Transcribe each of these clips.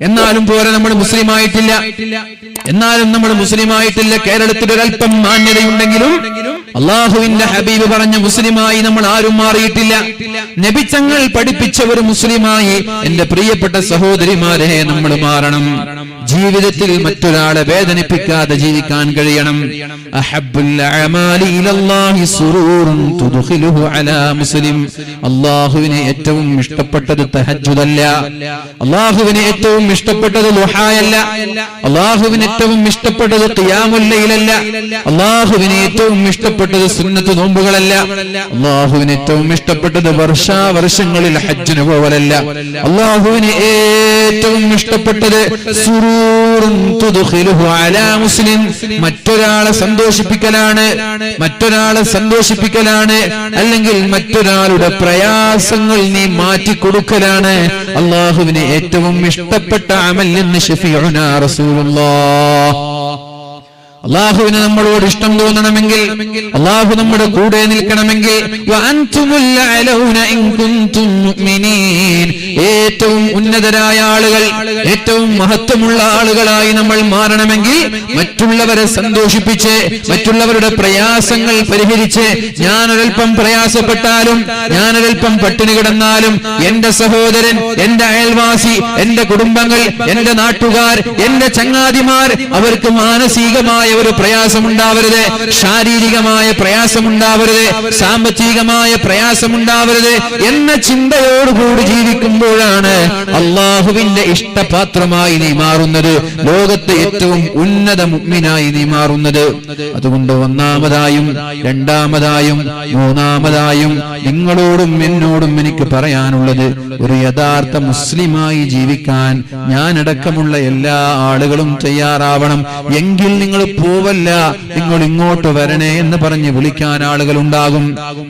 എന്നാലും പോരെ നമ്മൾ മുസ്ലിം ആയിട്ടില്ല എന്നാലും നമ്മൾ മുസ്ലിം ആയിട്ടില്ല കേരളത്തിൽ ഒരല്പം മാന്യതയുണ്ടെങ്കിലും അള്ളാഹുവിന്റെ ഹബീബ് പറഞ്ഞ മുസ്ലിമായി നമ്മൾ ആരും മാറിയിട്ടില്ല. നബിച്ചങ്ങൾ പഠിപ്പിച്ച ഒരു മുസ്ലിമായി എന്റെ പ്രിയപ്പെട്ട സഹോദരിമാരെ നമ്മൾ മാറണം. ജീവിതത്തിൽ മറ്റൊരാളെ വേദനിപ്പിക്കാതെ ജീവിക്കാൻ കഴിയണം. മുസ്ലിം. അള്ളാഹുവിനെ ഏറ്റവും ഇഷ്ടപ്പെട്ടത് തഹജ്ജുദല്ല. അള്ളാഹുവിനെ ഏറ്റവും ഇഷ്ടപ്പെട്ടത് ലുഹായല്ല അള്ളാഹുവിന് ഏറ്റവും ഇഷ്ടപ്പെട്ടത് തിയാമുല്ലയിലല്ല അള്ളാഹുവിന് ഏറ്റവും ഇഷ്ടപ്പെട്ടത് സുന്നത്ത് നോമ്പുകളല്ല. അള്ളാഹുവിന് ഏറ്റവും ഇഷ്ടപ്പെട്ടത് വർഷാവർഷങ്ങളിൽ ഹജ്ജിന് പോവലല്ല. അള്ളാഹുവിന് ഏറ്റവും ഇഷ്ടപ്പെട്ടത് മുസ്ലിം. മറ്റൊരാളെ സന്തോഷിപ്പിക്കലാണ് മറ്റൊരാളെ സന്തോഷിപ്പിക്കലാണ് അല്ലെങ്കിൽ മറ്റൊരാളുടെ പ്രയാസങ്ങൾ നീ മാറ്റി മാറ്റിക്കൊടുക്കലാണ്. അള്ളാഹുവിന് ഏറ്റവും ഇഷ്ടപ്പെട്ട അമൽ എന്ന് ഷഫീഉന റസൂലുള്ളാഹ് അള്ളാഹുവിന് നമ്മളോട് ഇഷ്ടം തോന്നണമെങ്കിൽ അള്ളാഹു നമ്മുടെ കൂടെ നിൽക്കണമെങ്കിൽ. ഏറ്റവും ഉന്നതരായ ആളുകൾ ഏറ്റവും മഹത്വമുള്ള ആളുകളായി നമ്മൾ മാറണമെങ്കിൽ മറ്റുള്ളവരെ സന്തോഷിപ്പിച്ച് മറ്റുള്ളവരുടെ പ്രയാസങ്ങൾ പരിഹരിച്ച് ഞാനൊരൽപ്പം പ്രയാസപ്പെട്ടാലും ഞാനൊരൽപ്പം പട്ടിണി കിടന്നാലും എന്റെ സഹോദരൻ എന്റെ അയൽവാസി എന്റെ കുടുംബങ്ങൾ എന്റെ നാട്ടുകാർ എന്റെ ചങ്ങാതിമാർ അവർക്ക് മാനസികമായ ഒരു പ്രയാസമുണ്ടാവരുത്. ശാരീരികമായ പ്രയാസമുണ്ടാവരുത്. സാമ്പത്തികമായ പ്രയാസമുണ്ടാവരുത് എന്ന ചിന്തയോടുകൂടി ജീവിക്കുമ്പോഴാണ് അള്ളാഹുവിന്റെ ഇഷ്ടപാത്രമായി നീ മാറുന്നത്. ലോകത്ത് ഏറ്റവും ഉന്നത മുഗ്മിനായി നീ മാറുന്നത്. അതുകൊണ്ട് ഒന്നാമതായും രണ്ടാമതായും മൂന്നാമതായും നിങ്ങളോടും എന്നോടും എനിക്ക് പറയാനുള്ളത് ഒരു യഥാർത്ഥ മുസ്ലിമായി ജീവിക്കാൻ ഞാനടക്കമുള്ള എല്ലാ ആളുകളും തയ്യാറാവണം. എങ്കിൽ നിങ്ങൾ പോവല്ല. നിങ്ങൾ ഇങ്ങോട്ട് വരണേ എന്ന് പറഞ്ഞ് വിളിക്കാൻ ആളുകൾ ഉണ്ടാകും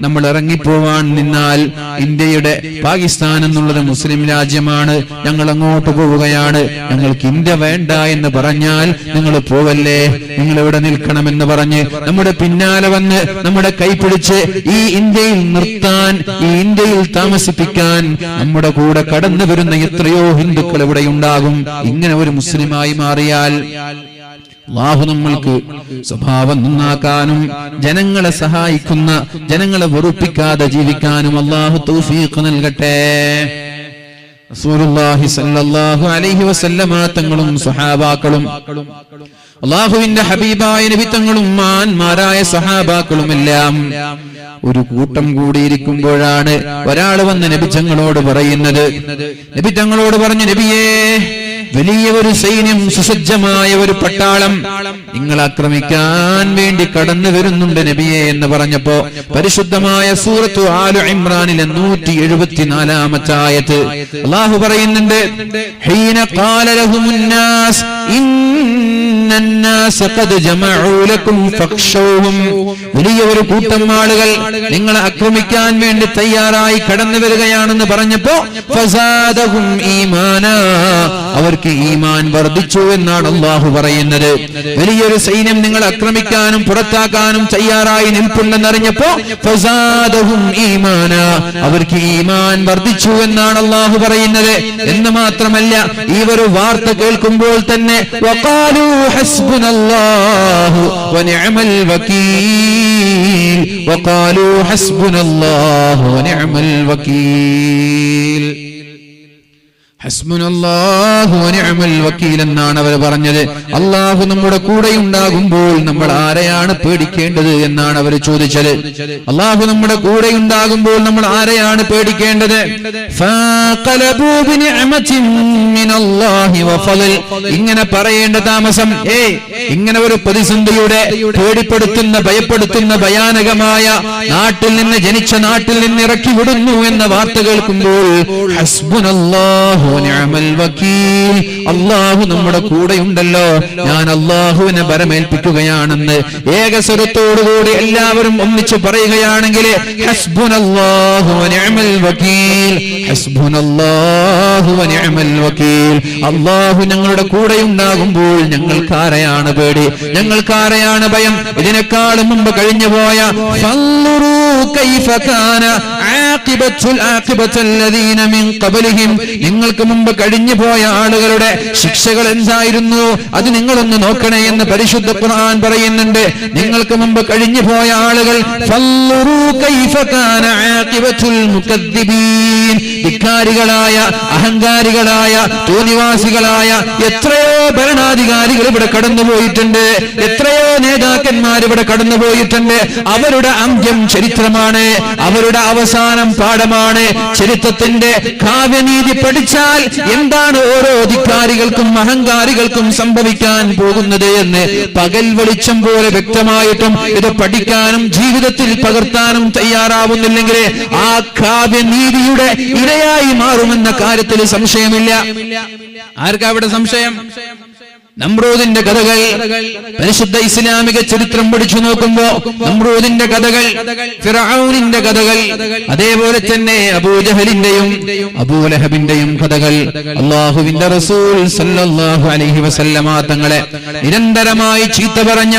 നമ്മൾ ഇറങ്ങിപ്പോവാൻ നിന്നാൽ ഇന്ത്യയുടെ പാകിസ്ഥാൻ എന്നുള്ളത് മുസ്ലിം രാജ്യമാണ്. ഞങ്ങൾ അങ്ങോട്ട് പോവുകയാണ്. ഞങ്ങൾക്ക് ഇന്ത്യ വേണ്ട എന്ന് പറഞ്ഞാൽ നിങ്ങൾ പോവല്ലേ? നിങ്ങൾ ഇവിടെ നിൽക്കണമെന്ന് പറഞ്ഞ് നമ്മുടെ പിന്നാലെ വന്ന് നമ്മുടെ കൈപിടിച്ച് ഈ ഇന്ത്യയിൽ നിർത്താൻ ഈ ഇന്ത്യയിൽ താമസിപ്പിക്കാൻ നമ്മുടെ കൂടെ കടന്നു വരുന്ന എത്രയോ ഹിന്ദുക്കൾ ഇവിടെ ഉണ്ടാകും. ഇങ്ങനെ ഒരു മുസ്ലിമായി മാറിയാൽ അള്ളാഹു നമ്മൾക്ക് സ്വഭാവം നന്നാക്കാനും ജനങ്ങളെ സഹായിക്കുന്ന ജനങ്ങളെ വെറുപ്പിക്കാതെ ജീവിക്കാനും അള്ളാഹു തൗഫീഖ് നൽകട്ടെ. തങ്ങളും സ്വഹാബാക്കളും അള്ളാഹുവിന്റെ ഹബീബായ നബിത്തങ്ങളും മാന്മാരായ സഹാബാക്കളും എല്ലാം ഒരു കൂട്ടം കൂടിയിരിക്കുമ്പോഴാണ് ഒരാൾ വന്ന് നബിച്ചങ്ങളോട് പറയുന്നത്. നബിത്തങ്ങളോട് പറഞ്ഞു നബിയേ വലിയ ഒരു സൈന്യം സുസജ്ജമായ ഒരു പട്ടാളം നിങ്ങൾ ആക്രമിക്കാൻ വേണ്ടി കടന്നു വരുന്നുണ്ട് നബിയെ എന്ന് പറഞ്ഞപ്പോ പരിശുദ്ധമായ സൂറത്തു ആലു ഇമ്രാനിലെ നൂറ്റി എഴുപത്തിനാലാമത്തെ ആയത്ത് അള്ളാഹു പറയുന്നുണ്ട് വലിയ ഒരു കൂട്ടം ആളുകൾ നിങ്ങളെ ആക്രമിക്കാൻ വേണ്ടി തയ്യാറായി കടന്നു വരികയാണെന്ന് പറഞ്ഞപ്പോ ഈമാനാ. അവർക്ക് ഈമാൻ വർദ്ധിച്ചു എന്നാണ് അള്ളാഹു പറയുന്നത്. വലിയൊരു സൈന്യം നിങ്ങൾ ആക്രമിക്കാനും പുറത്താക്കാനും തയ്യാറായി നിൽപ്പുണ്ടെന്നറിഞ്ഞപ്പോ അവർക്ക് ഈമാൻ വർദ്ധിച്ചു എന്നാണ് അള്ളാഹു പറയുന്നത്. എന്ന് മാത്രമല്ല ഈ ഒരു വാർത്ത കേൾക്കുമ്പോൾ തന്നെ ഹസ്ബുനല്ലാഹു വനിഅമൽ വകീൽ വഖാലു എന്നാണ് അവർ പറഞ്ഞത്. അള്ളാഹു നമ്മുടെ കൂടെ ഉണ്ടാകുമ്പോൾ നമ്മൾ ആരെയാണ് പേടിക്കേണ്ടത് എന്നാണ് അവർ ചോദിച്ചത്. അള്ളാഹു നമ്മുടെ കൂടെ ഉണ്ടാകുമ്പോൾ നമ്മൾ ആരെയാണ് പേടിക്കേണ്ടത്? ഇങ്ങനെ പറയേണ്ട താമസം ഏ ഇങ്ങനെ ഒരു പ്രതിസന്ധിയുടെ പേടിപ്പെടുത്തുന്ന ഭയപ്പെടുത്തുന്ന ഭയാനകമായ നാട്ടിൽ നിന്ന് ജനിച്ച നാട്ടിൽ നിന്ന് ഇറക്കി വിടുന്നു എന്ന വാർത്ത കേൾക്കുമ്പോൾ ഹസ്ബുനല്ലാഹു അള്ളാഹു നമ്മുടെ കൂടെയുണ്ടല്ലോ. ഞാൻ അള്ളാഹുവിനെ ബരമേൽപ്പിക്കുകയാണെന്ന് ഏകസ്വരത്തോടുകൂടി എല്ലാവരും ഒന്നിച്ച് പറയുകയാണെങ്കിൽ അള്ളാഹു ഞങ്ങളുടെ കൂടെ ഉണ്ടാകുമ്പോൾ ഞങ്ങൾക്ക് ആരെയാണ് പേടി. ഞങ്ങൾക്ക് ആരെയാണ് ഭയം. ഇതിനേക്കാളും മുമ്പ് കഴിഞ്ഞു പോയ നിങ്ങൾക്ക് മുമ്പ് കഴിഞ്ഞു പോയ ആളുകളുടെ ശിക്ഷകൾ എന്തായിരുന്നു? അത് നിങ്ങളൊന്ന് നോക്കണേ എന്ന് പരിശുദ്ധ ഖുർആൻ പറയുന്നുണ്ട്. നിങ്ങൾക്ക് മുമ്പ് കഴിഞ്ഞു പോയ ആളുകൾ ധിക്കാരികളായ അഹങ്കാരികളായ തോന്നിവാസികളായ എത്രയോ ഭരണാധികാരികൾ ഇവിടെ കടന്നുപോയിട്ടുണ്ട്. എത്രയോ നേതാക്കന്മാർ ഇവിടെ കടന്നുപോയിട്ടുണ്ട്. അവരുടെ അന്ത്യം ചരിത്രം ചരിത്രമാണ് അവരുടെ അവസാനം പാഠമാണ്. ചരിത്രത്തിന്റെ കാവ്യനീതി പഠിച്ചാൽ എന്താണ് ഓരോ അധികാരികൾക്കും അഹങ്കാരികൾക്കും സംഭവിക്കാൻ പോകുന്നത് എന്ന് പകൽ വെളിച്ചം പോലെ വ്യക്തമായിട്ടും ഇത് പഠിക്കാനും ജീവിതത്തിൽ പകർത്താനും തയ്യാറാവുന്നില്ലെങ്കിൽ ആ കാവ്യനീതിയുടെ ഇരയായി മാറുമെന്ന കാര്യത്തിൽ സംശയമില്ല. ആർക്കാ അവിടെ സംശയം? നമ്രൂദിന്റെ കഥകൾ പരിശുദ്ധ ഇസ്ലാമിക ചരിത്രം പഠിച്ചു നോക്കുമ്പോ നമ്രൂദിന്റെ കഥകൾ ഫിറൌനിന്റെ കഥകൾ അതേപോലെ തന്നെ അബൂജഹലിന്റെയും അബൂലഹബിന്റെയും കഥകൾ. അള്ളാഹുവിന്റെ റസൂൽ സല്ലല്ലാഹു അലൈഹി വസല്ലമ തങ്ങളെ നിരന്തരമായി ചീത്ത പറഞ്ഞ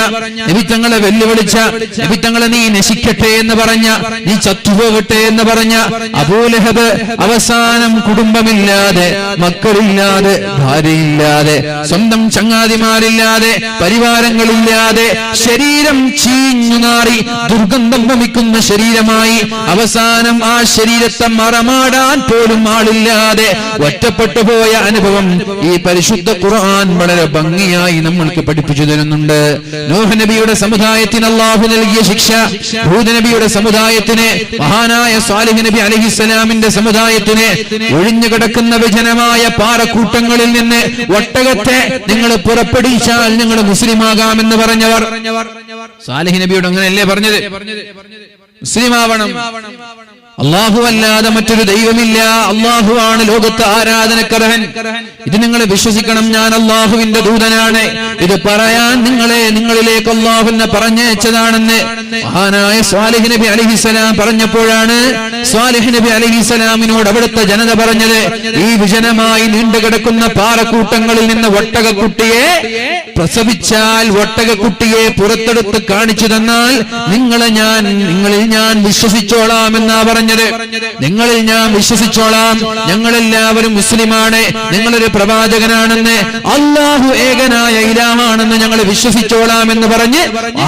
നബിത്തങ്ങളെ വെല്ലുവിളിച്ച നബിത്തങ്ങളെ നീ നശിക്കട്ടെ എന്ന് പറഞ്ഞ നീ ചത്തുപോകട്ടെ എന്ന് പറഞ്ഞ അബൂലഹബ് അവസാനം കുടുംബമില്ലാതെ മക്കളില്ലാതെ ഭാര്യയില്ലാതെ സ്വന്തം ചങ്ങാതിമാരില്ലാതെ പരിവാരങ്ങളില്ലാതെ ശരീരം ചീഞ്ഞു നാറി ദുർഗന്ധം വമിക്കുന്ന ശരീരമായി അവസാനം ആ ശരീരത്തെ മറമാടാൻ പോലും ആളില്ലാതെ ഒറ്റപ്പെട്ടു പോയ അനുഭവം ഈ പരിശുദ്ധ ഖുർആൻ വളരെ ഭംഗിയായി നമ്മൾക്ക് പഠിപ്പിച്ചു തരുന്നുണ്ട്. നബിയുടെ സമുദായത്തിന് അള്ളാഹു നൽകിയ ശിക്ഷ ഹൂദ് നബിയുടെ സമുദായത്തിന് മഹാനായ സ്വാലിഹ് നബി അലഹിസ്സലാമിന്റെ സമുദായത്തിന് ഒഴിഞ്ഞു കിടക്കുന്ന വിജനമായ പാറക്കൂട്ടങ്ങളിൽ നിന്ന് ഒട്ടകത്തെ നിങ്ങൾ പുറപ്പെടിച്ചാൽ നിങ്ങൾ മുസ്ലിമാകാമെന്ന് പറഞ്ഞവർ. സാലിഹ് നബിയോട് അങ്ങനെയല്ലേ പറഞ്ഞത്? മുസ്ലിമാവണം. അള്ളാഹു അല്ലാതെ മറ്റൊരു ദൈവമില്ല. അള്ളാഹു ആണ് ലോകത്ത് ആരാധനക്കർഹൻ. ഇത് നിങ്ങൾ വിശ്വസിക്കണം ഞാൻ അള്ളാഹുവിന്റെ ദൂതനാണ്. ഇത് പറയാൻ നിങ്ങളെ നിങ്ങളിലേക്ക് അള്ളാഹുവിനെ പറഞ്ഞയച്ചതാണെന്ന് മഹാനായ സ്വാലിഹ് നബി അലഹിസലാം പറഞ്ഞപ്പോഴാണ് സ്വാലിഹ് നബി അലഹിസലാമിനോട് അവിടുത്തെ ജനത പറഞ്ഞത് ഈ വിജനമായി നീണ്ടുകിടക്കുന്ന പാറക്കൂട്ടങ്ങളിൽ നിന്ന് ഒട്ടകക്കുട്ടിയെ പ്രസവിച്ചാൽ ഒട്ടകക്കുട്ടിയെ പുറത്തെടുത്ത് കാണിച്ചു തന്നാൽ നിങ്ങളെ ഞാൻ നിങ്ങളിൽ ഞാൻ വിശ്വസിച്ചോളാം എന്നാ പറഞ്ഞത് നിങ്ങളിൽ ഞാൻ വിശ്വസിച്ചോളാം. ഞങ്ങളെല്ലാവരും മുസ്ലിമാണ്. നിങ്ങളൊരു പ്രവാചകനാണെന്ന് അള്ളാഹു ഏകനായ ഇലാമാണെന്ന് ഞങ്ങൾ വിശ്വസിച്ചോളാം എന്ന് പറഞ്ഞ്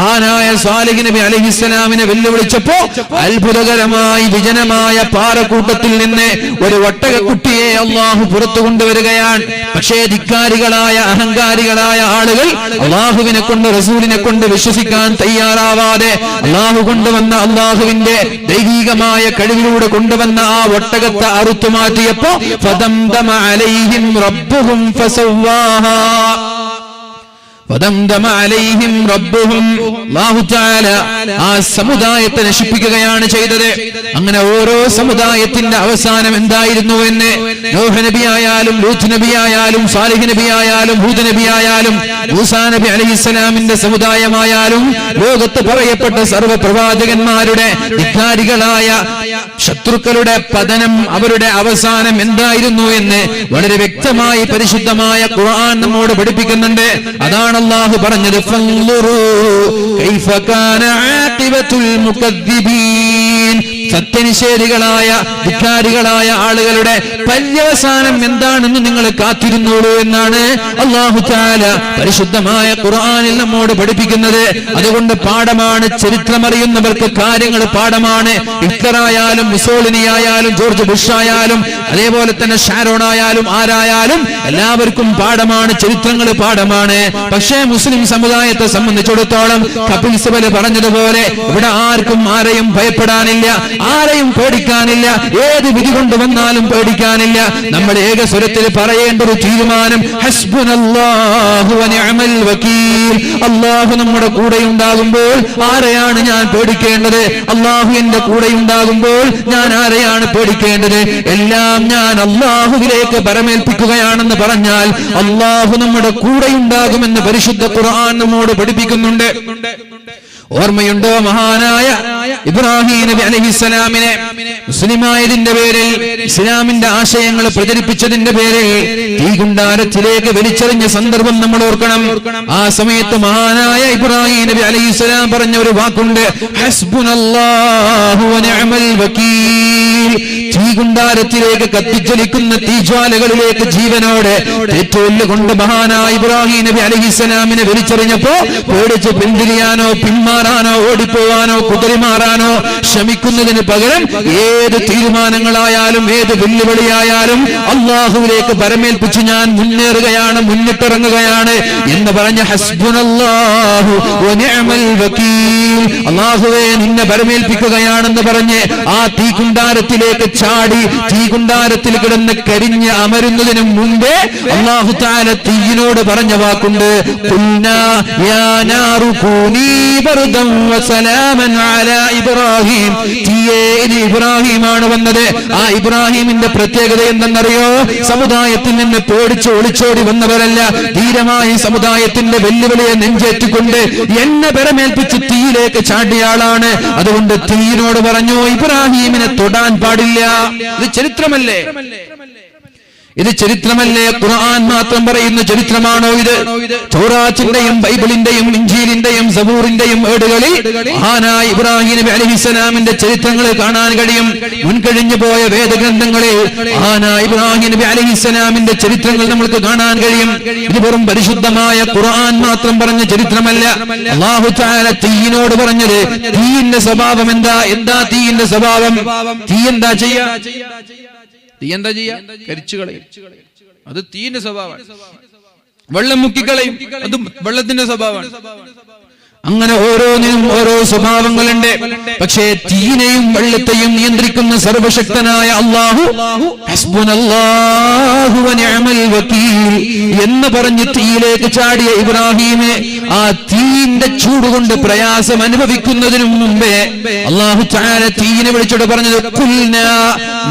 ആനായ സാലിഹ് നബി അലഹിസ്സലാമിനെ വെല്ലുവിളിച്ചപ്പോ അത്ഭുതകരമായി വിജനമായ പാറക്കൂട്ടത്തിൽ നിന്ന് ഒരു ഒട്ടകക്കുട്ടിയെ അള്ളാഹു പുറത്തു കൊണ്ടുവരികയാണ്. പക്ഷേ ധിക്കാരികളായ അഹങ്കാരികളായ ആളുകൾ അള്ളാഹുവിനെ കൊണ്ട് റസൂലിനെ കൊണ്ട് വിശ്വസിക്കാൻ തയ്യാറാവാതെ അള്ളാഹു കൊണ്ടുവന്ന അള്ളാഹുവിന്റെ ദൈവികമായ കഴിവിലൂടെ കൊണ്ടുവന്ന ആ ഒട്ടകത്തെ അറുത്തു മാറ്റിയപ്പോ ആ സമുദായത്തെ നശിപ്പിക്കുകയാണ് ചെയ്തത്. അങ്ങനെ ഓരോ സമുദായത്തിന്റെ അവസാനം എന്തായിരുന്നു എന്ന്? നോഹ നബി ആയാലും ലൂത്ത് നബി ആയാലും സാലിഹ് നബി ആയാലും ഹൂദ് നബി ആയാലും മൂസാ നബി അലൈഹിസ്സലാമിന്റെ സമുദായമായാലും ലോകത്ത് പറയപ്പെട്ട സർവ പ്രവാചകന്മാരുടെ ധിക്കാരികളായ ശത്രുക്കളുടെ പതനം അവരുടെ അവസാനം എന്തായിരുന്നു എന്ന് വളരെ വ്യക്തമായി പരിശുദ്ധമായ ഖുർആൻ നമ്മോട് പഠിപ്പിക്കുന്നുണ്ട്. അതാണ് അള്ളാഹു പറഞ്ഞത് സത്യനിഷേധികളായ ധിക്കാരികളായ ആളുകളുടെ പര്യവസാനം എന്താണെന്ന് നിങ്ങൾ കാത്തിരുന്നോളൂ എന്നാണ് അള്ളാഹു താല പരിശുദ്ധമായ ഖുർആനിൽ നമ്മോട് പഠിപ്പിക്കുന്നത്. അതുകൊണ്ട് പാഠമാണ് ചരിത്രമറിയുന്നവർക്ക് കാര്യങ്ങൾ പാഠമാണ്. ഹിറ്റ്ലറായാലും മുസോളിനി ആയാലും ജോർജ് ബുഷ് ആയാലും അതേപോലെ തന്നെ ഷാരോൺ ആയാലും ആരായാലും എല്ലാവർക്കും പാഠമാണ് ചരിത്രങ്ങൾ പാഠമാണ്. പക്ഷേ മുസ്ലിം സമുദായത്തെ സംബന്ധിച്ചിടത്തോളം കപിൽ സിബൽ പറഞ്ഞതുപോലെ ഇവിടെ ആർക്കും ആരെയും ഭയപ്പെടാനില്ല. ആരെയും പേടിക്കാനില്ല. ഏത് വിധി കൊണ്ടുവന്നാലും പേടിക്കാനില്ല. നമ്മൾ ഏക സ്വരത്തിൽ പറയേണ്ട ഒരു തീരുമാനം അള്ളാഹു നമ്മുടെ കൂടെ ഉണ്ടാകുമ്പോൾ ആരെയാണ് ഞാൻ പേടിക്കേണ്ടത്? അള്ളാഹു എന്റെ കൂടെ ഉണ്ടാകുമ്പോൾ ഞാൻ ആരെയാണ് പേടിക്കേണ്ടത്? എല്ലാം ഞാൻ അള്ളാഹുവിലേക്ക് പരമേൽപ്പിക്കുകയാണെന്ന് പറഞ്ഞാൽ അള്ളാഹു നമ്മുടെ കൂടെ ഉണ്ടാകുമെന്ന് പരിശുദ്ധ ഖുർആൻ നമ്മോട് പഠിപ്പിക്കുന്നുണ്ട്. ഓർമ്മയുണ്ടോ മഹാനായ ഇബ്രാഹിം നബി അലഹിസ അലഹിസ്സലാമിനെ മുസ്ലിമായതിന്റെ പേരിൽ ഇസ്ലാമിന്റെ ആശയങ്ങൾ പ്രചരിപ്പിച്ചതിന്റെ പേരിൽ ഈ ഗുണ്ടാരത്തിലേക്ക് വലിച്ചെറിഞ്ഞ സന്ദർഭം നമ്മൾ ഓർക്കണം. ആ സമയത്ത് മഹാനായ ഇബ്രാഹിം നബി അലഹിസ്സലാം പറഞ്ഞ ഒരു വാക്കുണ്ട് ഹസ്ബുനല്ലാഹു വക്കീൽ. തീ കുണ്ടാരത്തിലേക്ക് കത്തിജ്വലിക്കുന്ന തീജ്വാലകളിലേക്ക് ജീവനോടെ തെറ്റോൽ കൊണ്ട് മഹാനായ ഇബ്രാഹിം നബി അലഹിസ്സലാമിനെ വലിച്ചെറിഞ്ഞപ്പോ പേടിച്ച് പിന്തിരിയാനോ പിന്മാറാനോ ഓടിപ്പോവാനോ കുതിരിമാറാനോ ശ്രമിക്കുന്നതിന് പകരം ഏത് തീരുമാനങ്ങളായാലും ഏത് വെല്ലുവിളിയായാലും അള്ളാഹുവിലേക്ക് പരമേൽപ്പിച്ച് ഞാൻ മുന്നേറുകയാണ് മുന്നിട്ടിറങ്ങുകയാണ് എന്ന് പറഞ്ഞ ഹസ്ബുനല്ലാഹു അള്ളാഹുവെ നിന്നെ പരമേൽപ്പിക്കുകയാണെന്ന് പറഞ്ഞ് ആ തീകുണ്ടാരത്തിലേക്ക് ചാടി തീകുണ്ടാരത്തിൽ കിടന്ന് കരിഞ്ഞ് അമരുന്നതിന് മുമ്പേ അള്ളാഹു താല തീയിനോട് പറഞ്ഞ വാക്കുണ്ട്. "ഖുൽനാ യാ നാറു കൂനീ ബർദൻ വസലാമൻ അലാ ഇബ്രാഹിം. ഇബ്രാഹിമാണ് വന്നത്. ആ ഇബ്രാഹിമിന്റെ പ്രത്യേകത എന്തെന്നറിയോ? സമുദായത്തിൽ നിന്ന് പേടിച്ച് ഒളിച്ചോടി വന്നവരല്ല. ധീരമായി സമുദായത്തിന്റെ വെല്ലുവിളിയെ നെഞ്ചേറ്റിക്കൊണ്ട് എന്നെ പരമേൽപ്പിച്ച് തീയിലേക്ക് ചാടിയ ആളാണ്. അതുകൊണ്ട് തീയിനോട് പറഞ്ഞു ഇബ്രാഹിമിനെ തൊടാൻ പാടില്ല. ഇത് ചരിത്രമല്ലേ? ഇത് ചരിത്രമല്ലേ? ഖുർആൻ മാത്രം പറയുന്ന ചരിത്രമാണോ ഇത്? ചോറാച്ചിന്റെയും ബൈബിളിന്റെയും ഇഞ്ചീലിന്റെയും സബൂറിന്റെയും ഏടുകളിൽ മഹാനായ ഇബ്രാഹിം നബി അലഹിസ്സലാമിന്റെ ചരിത്രങ്ങൾ കാണാൻ കഴിയും. മുൻകഴിഞ്ഞു പോയ വേദഗ്രന്ഥങ്ങളിൽ മഹാനായ ഇബ്രാഹിം നബി അലഹിസ്സലാമിന്റെ ചരിത്രങ്ങൾ നമ്മൾക്ക് കാണാൻ കഴിയും. ഇത് വെറും പരിശുദ്ധമായ ഖുർആൻ മാത്രം പറഞ്ഞ ചരിത്രമല്ല. അള്ളാഹു തആല തീയിനോട് പറഞ്ഞത് തീയിന്റെ സ്വഭാവം എന്താ? എന്താ തീയിന്റെ സ്വഭാവം? തീ എന്താ ചെയ്യാ? തീ എന്താ ചെയ്യാ? കരിച്ചു കളയും. അത് തീന്റെ സ്വഭാവമാണ്. വെള്ളം മുക്കിക്കളയും. അത് വെള്ളത്തിന്റെ സ്വഭാവമാണ്. അങ്ങനെ ഓരോന്നിനും ഓരോ സ്വഭാവങ്ങളുണ്ട്. പക്ഷേ തീനെയും വെള്ളത്തെയും നിയന്ത്രിക്കുന്ന സർവശക്തനായ അള്ളാഹു എന്ന് പറഞ്ഞ് തീയിലേക്ക് ചാടിയ ഇബ്രാഹീമെ ആ തീന്റെ ചൂടുകൊണ്ട് പ്രയാസം അനുഭവിക്കുന്നതിനു മുമ്പേ അള്ളാഹു ചാര തീനെ വിളിച്ചോട് പറഞ്ഞത്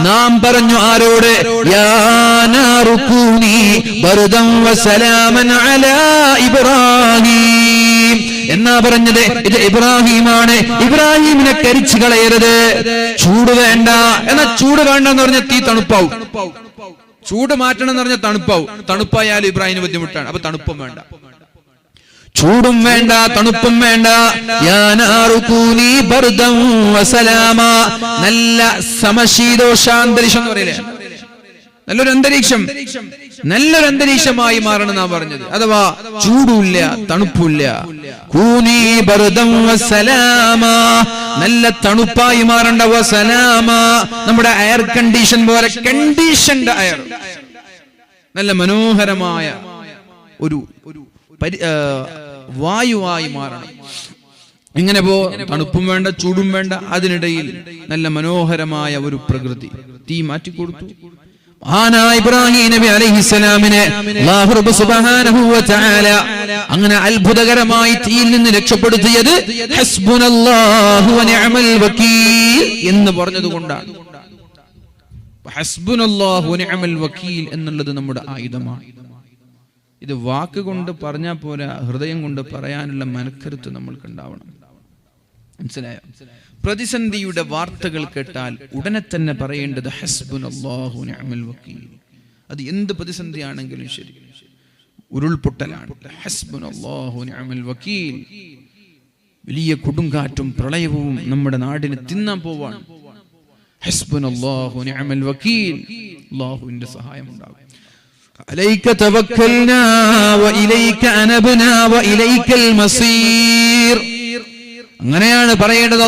നാം പറഞ്ഞു ആരോട്? ഇബ്രാഹീം. എന്നാ പറഞ്ഞത്? ഇത് ഇബ്രാഹിമാണ്. ഇബ്രാഹിമിനെ കരിച്ചു കളയരുത്. ചൂട് വേണ്ട. എന്നാ ചൂട് വേണ്ട എന്ന് പറഞ്ഞ തീ തണുപ്പാവും. ചൂട് മാറ്റണം എന്ന് പറഞ്ഞാൽ തണുപ്പാവും. തണുപ്പായാലും ഇബ്രാഹിമിന് ബുദ്ധിമുട്ടാണ്. അപ്പൊ തണുപ്പും വേണ്ട. ചൂടും വേണ്ട തണുപ്പും വേണ്ട. നല്ല സമശീതോഷാന്തരീക്ഷം എന്ന് പറയില്ലേ? നല്ലൊരു അന്തരീക്ഷം. നല്ലൊരു അന്തരീക്ഷമായി മാറണം എന്നാ പറഞ്ഞത്. അഥവാ ചൂടുമില്ല തണുപ്പില്ല നല്ല തണുപ്പായി മാറേണ്ട നമ്മുടെ എയർ കണ്ടീഷൻ പോലെ കണ്ടീഷൻഡ് എയർ നല്ല മനോഹരമായ ഒരു വായുവായി മാറണം. ഇങ്ങനെ പോ തണുപ്പും വേണ്ട ചൂടും വേണ്ട അതിനിടയിൽ നല്ല മനോഹരമായ ഒരു പ്രകൃതി. തീ മാറ്റിക്കൊടുത്തു. ഇബ്രാഹിം നബി അലൈഹിസ്സലാമിനെ അങ്ങനെ അത്ഭുതകരമായി തീയിൽ നിന്ന് രക്ഷപ്പെടുത്തിയത് എന്ന് പറഞ്ഞതുകൊണ്ടാണ്. കൊണ്ടാണ് എന്നുള്ളത് നമ്മുടെ ആയുധമാണ്. ഇത് വാക്ക് കൊണ്ട് പറഞ്ഞാൽ പോരാ ഹൃദയം കൊണ്ട് പറയാനുള്ള മനക്കരുത്ത് നമ്മൾക്ക് ഉണ്ടാവണം. മനസ്സിലായോ? പ്രതിസന്ധിയുടെ വാർത്തകൾ കേട്ടാൽ ഉടനെ തന്നെ പറയേണ്ടത് ഹസ്ബുനല്ലാഹു നിഅമൽ വക്കീൽ അത് എന്ത് പ്രതിസന്ധിയാണെങ്കിലും ശരി ഉരുൾപൊട്ടലാണ് ഹസ്ബുനല്ലാഹു നിഅമൽ വക്കീൽ വലിയ കൊടുങ്കാറ്റും പ്രളയവും നമ്മുടെ നാടിന് തിന്നാൻ പോവാണ് ഹസ്ബുനല്ലാഹു നിഅമൽ വക്കീൽ അല്ലാഹുവിന്റെ സഹായം ഉണ്ടാകും عليك توكلنا وإليك أنبنا وإليك المصير അങ്ങനെയാണ് പറയേണ്ടത്.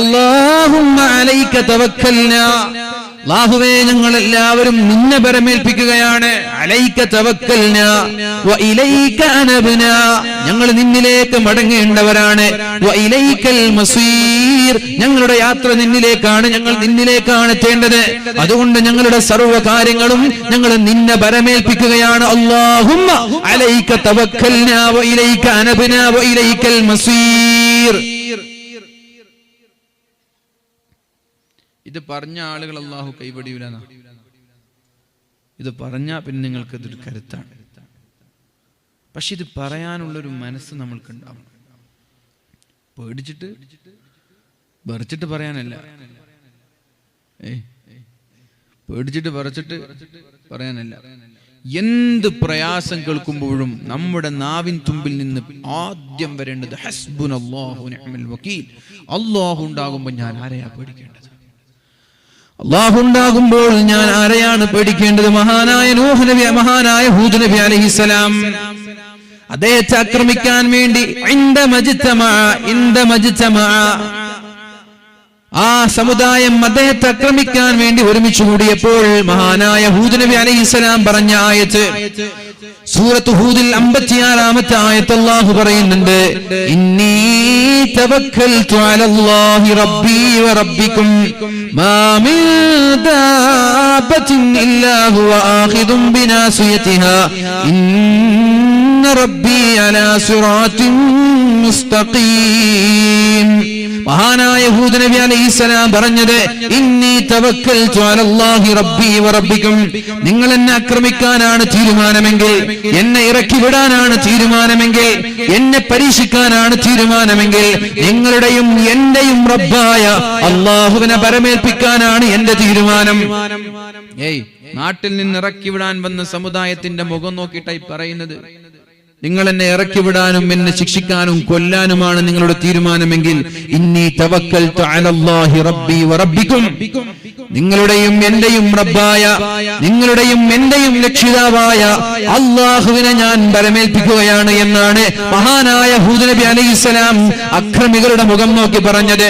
അല്ലാഹുവേ ഞങ്ങൾ എല്ലാവരും നിന്നെ പരമേൽപ്പിക്കുകയാണ്. അലൈക തവക്കൽന ഞങ്ങൾ നിന്നിലേക്ക് മടങ്ങേണ്ടവരാണ്. ഞങ്ങളുടെ യാത്ര നിന്നിലേക്കാണ് ഞങ്ങൾ നിന്നിലേക്കാണ് എത്തേണ്ടത്. അതുകൊണ്ട് ഞങ്ങളുടെ സർവ കാര്യങ്ങളും ഞങ്ങൾ നിന്നെ പരമേൽപ്പിക്കുകയാണ്. അല്ലാഹുമ്മ അലൈക തവക്കൽന വ മസീർ. പറഞ്ഞ ആളുകൾ അള്ളാഹു കൈവടിയൂല ഇത് പറഞ്ഞാ പിന്നെ നിങ്ങൾക്ക് ഇതൊരു കരുത്താണ്. പക്ഷെ ഇത് പറയാനുള്ളൊരു മനസ്സ് നമ്മൾക്ക് ഉണ്ടാവും പേടിച്ചിട്ട് വെറിച്ചിട്ട് പറയാനല്ല. ഏ? പേടിച്ചിട്ട് പറച്ചിട്ട് പറയാനല്ല. എന്ത് പ്രയാസം കേൾക്കുമ്പോഴും നമ്മുടെ നാവിൻ തുമ്പിൽ നിന്ന് ആദ്യം വരേണ്ടത് ഹസ്ബുൻ അള്ളാഹു അള്ളാഹു ഉണ്ടാകുമ്പോൾ ഞാൻ ആരെയാ പേടിക്കേണ്ടത്? അള്ളാഹു ഉണ്ടാകുമ്പോൾ ഞാൻ ആരെയാണ് പേടിക്കേണ്ടത് മഹാനായ നൂഹ് നബി മഹാനായ ഹൂദ് നബി അലൈഹിസ്സലാം അദ്ദേഹത്തെ ആക്രമിക്കാൻ വേണ്ടി. ആ സമുദായം അദ്ദേഹത്തെ ആക്രമിക്കാൻ വേണ്ടി ഒരുമിച്ച് കൂടിയപ്പോൾ മഹാനായ ഹൂദ് നബി അലൈഹിസ്സലാം പറഞ്ഞ ആയത്ത് സൂറത്ത് ഹൂദിൽ അമ്പത്തിയാറാമത്തെ ആയത്ത് അള്ളാഹു പറയുന്നുണ്ട് ഇന്നീ മഹാനായ ഹൂദ് നബി പറഞ്ഞത് ഇന്നി നിങ്ങൾ എന്നെ ആക്രമിക്കാനാണ് തീരുമാനമെങ്കിൽ എന്നെ ഇറക്കി വിടാനാണ് തീരുമാനമെങ്കിൽ എന്നെ പരീക്ഷിക്കാനാണ് തീരുമാനമെങ്കിൽ നിങ്ങളുടെയും എന്റെയും റബ്ബായ അള്ളാഹുവിനെ പരമേൽപ്പിക്കാനാണ് എന്റെ തീരുമാനം. ഏയ് നാട്ടിൽ നിന്ന് ഇറക്കി വിടാൻ വന്ന സമുദായത്തിന്റെ മുഖം നോക്കിയിട്ടായി പറയുന്നത്. നിങ്ങൾ എന്നെ ഇറക്കി വിടാനും എന്നെ ശിക്ഷിക്കാനും കൊല്ലാനുമാണ് നിങ്ങളുടെ തീരുമാനമെങ്കിൽ ഇന്നി തവക്കൽ നിങ്ങളുടെയും എന്റെയും റബ്ബായ നിങ്ങളുടെയും എന്റെയും രക്ഷിതാവായ അള്ളാഹുവിനെ ഞാൻ ബലമേൽപ്പിക്കുകയാണ് എന്നാണ് മഹാനായ ഭൂതനബി നബി അലൈഹിസ്സലാം അക്രമികളുടെ മുഖം നോക്കി പറഞ്ഞത്.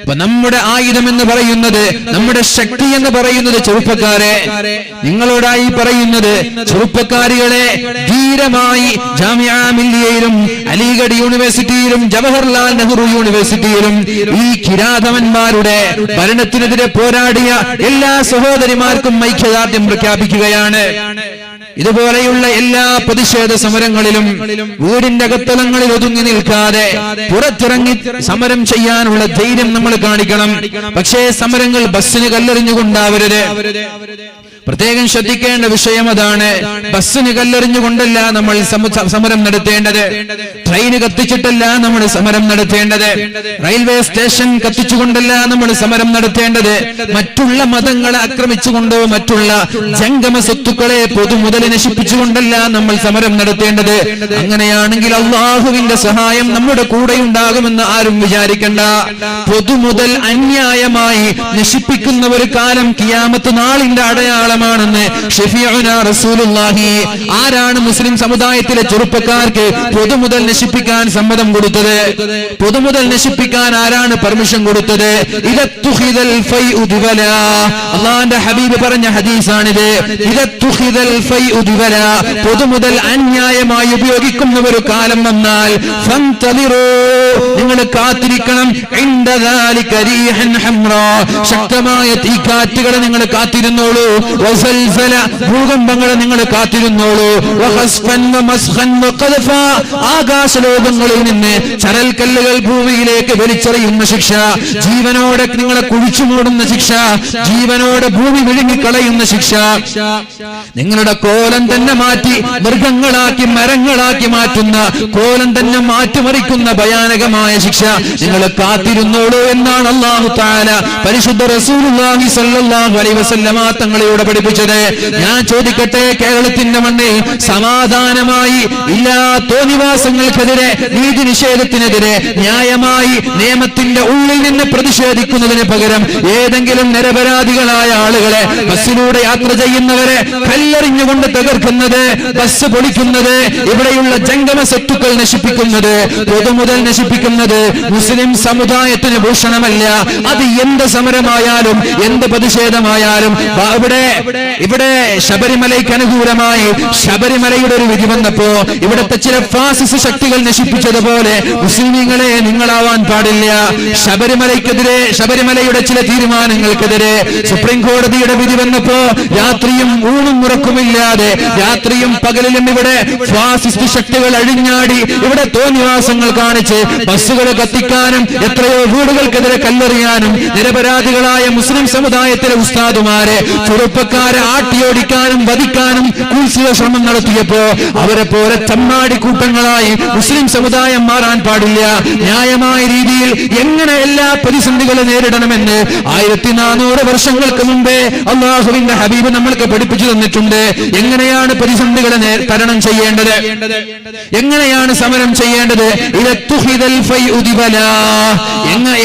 അപ്പൊ നമ്മുടെ ആയുധം എന്ന് പറയുന്നത് നമ്മുടെ ശക്തി എന്ന് പറയുന്നത് ചെറുപ്പക്കാരെ നിങ്ങളോടായി പറയുന്നത് ചെറുപ്പക്കാരികളെ ധീരമായി ജാമിയ മില്ലിയയിലും അലിഗഡ് യൂണിവേഴ്സിറ്റിയിലും ജവഹർലാൽ നെഹ്റു യൂണിവേഴ്സിറ്റിയിലും ഈ കിരാതവന്മാരുടെ ഭരണത്തിനെതിരെ പോരാടിയ എല്ലാ സഹോദരിമാർക്കും ഐക്യദാർഢ്യം പ്രഖ്യാപിക്കുകയാണ്. ഇതുപോലെയുള്ള എല്ലാ പ്രതിഷേധ സമരങ്ങളിലും വീടിന്റെ അകത്തളങ്ങളിൽ ഒതുങ്ങി നിൽക്കാതെ പുറത്തിറങ്ങി സമരം ചെയ്യാനുള്ള ധൈര്യം നമ്മൾ കാണിക്കണം. പക്ഷേ സമരങ്ങൾ ബസ്സിന് കല്ലെറിഞ്ഞുകൊണ്ടാവരുത്. പ്രത്യേകം ശ്രദ്ധിക്കേണ്ട വിഷയം അതാണ്. ബസ്സിന് കല്ലെറിഞ്ഞുകൊണ്ടല്ല നമ്മൾ സമരം നടത്തേണ്ടത്. ട്രെയിന് കത്തിച്ചിട്ടല്ല നമ്മൾ സമരം നടത്തേണ്ടത്. റെയിൽവേ സ്റ്റേഷൻ കത്തിച്ചുകൊണ്ടല്ല നമ്മൾ സമരം നടത്തേണ്ടത്. മറ്റുള്ള മതങ്ങളെ ആക്രമിച്ചുകൊണ്ടോ മറ്റുള്ള ജംഗമ സ്വത്തുക്കളെ പൊതുമുതൽ നശിപ്പിച്ചുകൊണ്ടല്ല നമ്മൾ സമരം നടത്തേണ്ടത്. അങ്ങനെയാണെങ്കിൽ അള്ളാഹുവിന്റെ സഹായം നമ്മുടെ കൂടെ ഉണ്ടാകുമെന്ന് ആരും വിചാരിക്കണ്ട. പൊതുമുതൽ അന്യായമായി നശിപ്പിക്കുന്ന ഒരു കാലം കിയാമത്ത് നാളിന്റെ അടയാളമാണെന്ന് റസൂലുള്ളാഹി ആരാണ് മുസ്ലിം സമുദായത്തിലെ ചെറുപ്പക്കാർക്ക് പൊതുമുതൽ നശിപ്പിക്കാൻ സമ്മതം കൊടുത്തത്? പൊതുമുതൽ നശിപ്പിക്കാൻ ആരാണ് പെർമിഷൻ കൊടുത്തത്? അള്ളാന്റെ ഹബീബ് പറഞ്ഞ ഹദീസാണിത്. പൊതുമുതൽ അന്യായമായി ഉപയോഗിക്കുന്ന ഒരു കാലം വന്നാൽ നിങ്ങൾ കാത്തിരിക്കണം. ശക്തമായ തീക്കാറ്റുകളെ നിങ്ങൾ കാത്തിരുന്നോളൂ. ഭൂകമ്പങ്ങളെ നിങ്ങൾ കാത്തിരുന്നോളൂ. ആകാശലോകങ്ങളിൽ നിന്ന് ചരൽക്കല്ലുകൾ ഭൂമിയിലേക്ക് വലിച്ചെറിയുന്ന ശിക്ഷ ജീവനോടെ നിങ്ങളെ കുഴിച്ചു മൂടുന്ന ശിക്ഷ ജീവനോടെ ഭൂമി വിഴുങ്ങിക്കളയുന്ന ശിക്ഷ. നിങ്ങളുടെ കോലം തന്നെ മാറ്റി മൃഗങ്ങളാക്കി മരങ്ങളാക്കി മാറ്റുന്ന കോലം തന്നെ മാറ്റിമറിക്കുന്ന ഭയാനകമായ ശിക്ഷ നിങ്ങൾ കാത്തിരുന്നോളൂ എന്നാണ് അള്ളാഹു താല പരിശുദ്ധ റസൂലുള്ളാഹി സ്വല്ലല്ലാഹു അലൈഹി വസല്ലമ തങ്ങളോട് പഠിപ്പിച്ചത്. ഞാൻ ചോദിക്കട്ടെ കേരളത്തിന്റെ മണ്ണിൽ സമാധാനമായി എല്ലാ തോന്നിവാസങ്ങൾക്കെതിരെ നീതി നിഷേധത്തിനെതിരെ ന്യായമായി നിയമത്തിന്റെ ഉള്ളിൽ നിന്ന് പ്രതിഷേധിക്കുന്നതിന് പകരം ഏതെങ്കിലും നിരപരാധികളായ ആളുകളെ ബസ്സിലൂടെ യാത്ര ചെയ്യുന്നവരെ കല്ലെറിഞ്ഞുകൊണ്ട് തകർക്കുന്നത് ബസ് പൊളിക്കുന്നത് ഇവിടെയുള്ള ജംഗമ സ്വത്തുക്കൾ നശിപ്പിക്കുന്നത് പൊതുമുതൽ നശിപ്പിക്കുന്നത് മുസ്ലിം സമുദായത്തിന് ഭൂഷണമല്ല. അത് എന്ത് സമരമായാലും എന്ത് പ്രതിഷേധമായാലും ഇവിടെ ഇവിടെ ശബരിമലയ്ക്ക് അനുകൂലമായി ശബരിമലയുടെ ഒരു വിധി വന്നപ്പോ ഇവിടുത്തെ ചില ഫാസിസ്റ്റ് ശക്തികൾ നശിപ്പിച്ചതുപോലെ മുസ്ലിമീങ്ങളെ നിങ്ങളാവാൻ പാടില്ല. ശബരിമലയ്ക്കെതിരെ ശബരിമലയുടെ ചില തീരുമാനങ്ങൾക്കെതിരെ സുപ്രീം കോടതിയുടെ വിധി വന്നപ്പോ രാത്രിയും ഊണും ഉറക്കുമില്ലാതെ രാത്രിയും പകലിലും ഇവിടെ ഫാസിസ്റ്റ് ശക്തികൾ അഴിഞ്ഞാടി ഇവിടെ തോന്നിവാസങ്ങൾ കാണിച്ച് ബസ്സുകൾ കത്തിക്കാനും എത്രയോ വീടുകൾക്കെതിരെ കല്ലെറിയാനും നിരപരാധികളായ മുസ്ലിം സമുദായത്തിലെ ഉസ്താദുമാരെ ചെറുപ്പക്കാരെ ആട്ടിയോടിക്കാനും വധിക്കാനും കൂസിയ ശ്രമം നടത്തിയപ്പോ അവരെ പോലെ ചമ്മാടി കൂട്ടങ്ങളായി മുസ്ലിം സമുദായം മാറാൻ പാടില്ല. ന്യായമായ രീതിയിൽ എങ്ങനെ എല്ലാ പ്രതിസന്ധികളും നേരിടണമെന്ന് ആയിരത്തി നാനൂറ് വർഷങ്ങൾക്ക് മുമ്പേ അള്ളാഹുവിന്റെ ഹബീബ് നമ്മൾക്ക് പഠിപ്പിച്ചു തന്നിട്ടുണ്ട്. എങ്ങനെയാണ് പ്രതിസന്ധികളെ തരണം ചെയ്യേണ്ടത്? എങ്ങനെയാണ് സമരം ചെയ്യേണ്ടത്?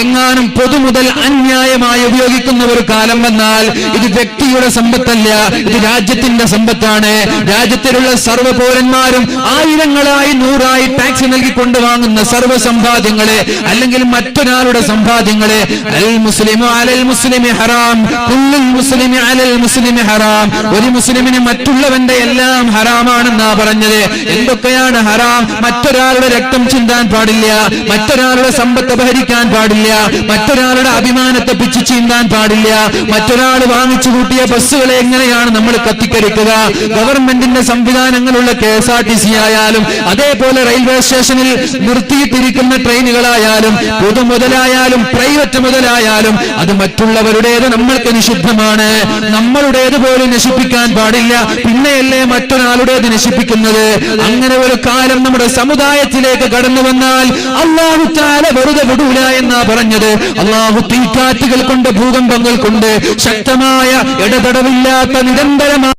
എങ്ങാനും പൊതുമുതൽ അന്യായമായി ഉപയോഗിക്കുന്ന ഒരു കാലം വന്നാൽ ഇത് വ്യക്തിയുടെ സമ്പത്തല്ല. ഇത് രാജ്യത്തിന്റെ സമ്പത്താണ്. രാജ്യത്തിലുള്ള സർവ പൗരന്മാരും ആയിരങ്ങളായി നൂറായി ടാക്സ് നൽകിക്കൊണ്ട് വാങ്ങുന്ന സർവ സമ്പാദ്യങ്ങളെ അല്ലെങ്കിൽ മറ്റൊരാളുടെ സമ്പാദ്യങ്ങളെ. അൽ അലൽ മുസ്ലിമി ഹറാം കുല്ലുൽ മുസ്ലിമി അലൽ മുസ്ലിമി ഹറാം. ഒരു മുസ്ലിമിന് മറ്റുള്ളവന്റെ എല്ലാം ഹറാമാണെന്നാ പറഞ്ഞത്. എന്തൊക്കെയാണ് ഹറാം? മറ്റൊരാളുടെ രക്തം ചിന്താൻ പാടില്ല. മറ്റൊരാളുടെ സമ്പത്ത് അപഹരിക്കാൻ പാടില്ല. മറ്റൊരാളുടെ അഭിമാനത്തെ പിച്ചു ചീന്താൻ പാടില്ല. മറ്റൊരാൾ വാങ്ങിച്ചു കൂട്ടിയ ബസ്സുകളെ എങ്ങനെയാണ് നമ്മൾ കത്തിക്കരിക്കുക ഗവൺമെന്റിന്റെ സംവിധാനങ്ങളുള്ള K S R T C ആയാലും അതേപോലെ റെയിൽവേ സ്റ്റേഷനിൽ നിർത്തിയിട്ടിരിക്കുന്ന ട്രെയിനുകളായാലും പൊതു മുതലായാലും പ്രൈവറ്റ് മുതലായാലും അത് മറ്റുള്ളവരുടേത് നമ്മൾക്ക് നിഷിദ്ധമാണ്. നമ്മളുടേത് പോലും നശിപ്പിക്കാൻ പാടില്ല. പിന്നെയല്ലേ മറ്റൊരാളുടേത് നശിപ്പിക്കുന്നത്? അങ്ങനെ ഒരു കാലം നമ്മുടെ സമുദായത്തിലേക്ക് കടന്നു വന്നാൽ അള്ളാഹു താല വെറുതെ വിടൂല എന്നാ പറഞ്ഞത്. അള്ളാഹു തീക്കാറ്റുകൾ കൊണ്ട് ഭൂകമ്പങ്ങൾ കൊണ്ട് ശക്തമായ ഇടതടവില്ലാത്ത നിരന്തരമായ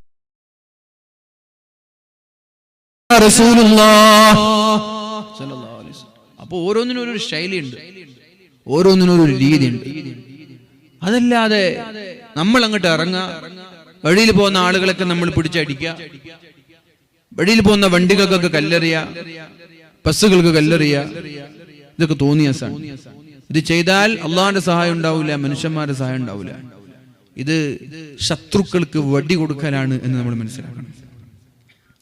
റസൂലുള്ളാഹ്. അപ്പൊ ഓരോന്നിനും ഒരു ശൈലിയുണ്ട്. ഓരോന്നിനും ഒരു രീതിയുണ്ട്. അതല്ലാതെ നമ്മൾ അങ്ങോട്ട് ഇറങ്ങുക വഴിയിൽ പോകുന്ന ആളുകളൊക്കെ നമ്മൾ പിടിച്ചടിക്കുക വഴിയിൽ പോകുന്ന വണ്ടികൾക്കൊക്കെ കല്ലെറിയ ബസ്സുകൾക്ക് കല്ലെറിയ ഇതൊക്കെ തോന്നിയ ഇത് ചെയ്താൽ അള്ളാഹിന്റെ സഹായം ഉണ്ടാവില്ല മനുഷ്യന്മാരുടെ സഹായം ഉണ്ടാവില്ല ഇത് ശത്രുക്കൾക്ക് വടി കൊടുക്കലാണ് എന്ന് നമ്മൾ മനസ്സിലാക്കണം.